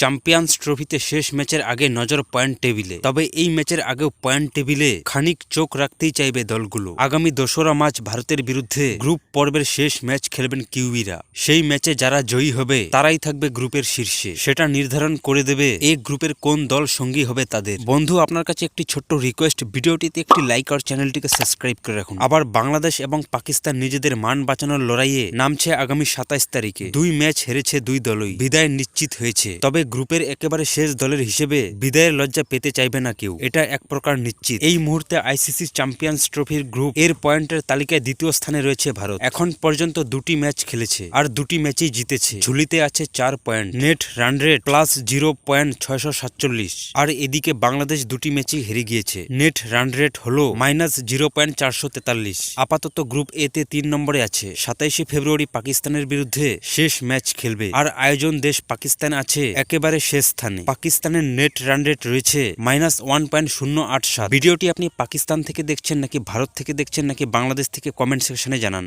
Champions ট্রফিতে শেষ ম্যাচের আগে নজর পয়েন্ট টেবিলে। তবে এই ম্যাচের আগেও পয়েন্ট টেবিলে খানিক চোখ রাখতেই চাইবে দলগুলো। আগামী দোসরা মার্চ ভারতের বিরুদ্ধে গ্রুপ পর্বের শেষ ম্যাচ খেলবেন কিউবিরা। সেই ম্যাচে যারা জয়ী হবে, তারাই থাকবে গ্রুপের শীর্ষে। সেটা নির্ধারণ করে দেবে এই গ্রুপের কোন দল সঙ্গী হবে তাদের। বন্ধু, আপনার কাছে একটি ছোট্ট রিকোয়েস্ট ভিডিওটিতে একটি লাইক আর চ্যানেলটিকে সাবস্ক্রাইব করে রাখুন। আবার বাংলাদেশ এবং পাকিস্তান নিজেদের মান বাঁচানোর লড়াইয়ে নামছে আগামী সাতাইশ তারিখে। দুই ম্যাচ হেরেছে দুই দলই। বিদায় নিশ্চিত হয়েছে। তবে গ্রুপের একেবারে শেষ দলের হিসেবে বিদায়ের লজ্জা পেতে চাইবে না কেউ। এটা এক প্রকার নিশ্চিত। এই মুহূর্তে আইসিসি চ্যাম্পিয়ন্স ট্রফির গ্রুপ এর পয়েন্টের তালিকায় দ্বিতীয় স্থানে রয়েছে ভারত। এখন পর্যন্ত দুটি ম্যাচ খেলেছে আর দুটি ম্যাচই জিতেছে। ঝুলিতে আছে চার point. Net run rate plus zero point ছয়শো সাতচল্লিশ। আর এদিকে বাংলাদেশ দুটি ম্যাচই হেরে গিয়েছে। নেট রান রেট হলো মাইনাস জিরো পয়েন্ট চারশো তেতাল্লিশ। আপাতত গ্রুপ এ তে তিন নম্বরে আছে। সাতাইশে ফেব্রুয়ারি পাকিস্তানের বিরুদ্ধে শেষ ম্যাচ খেলবে। আর আয়োজন দেশ পাকিস্তান আছে একেবারে শেষ স্থানে। পাকিস্তানের নেট রান রেট রয়েছে মাইনাস ওয়ান পয়েন্ট শূন্য আট সাত। ভিডিওটি আপনি পাকিস্তান থেকে দেখছেন নাকি ভারত থেকে দেখছেন নাকি বাংলাদেশ থেকে কমেন্ট সেকশনে জানান।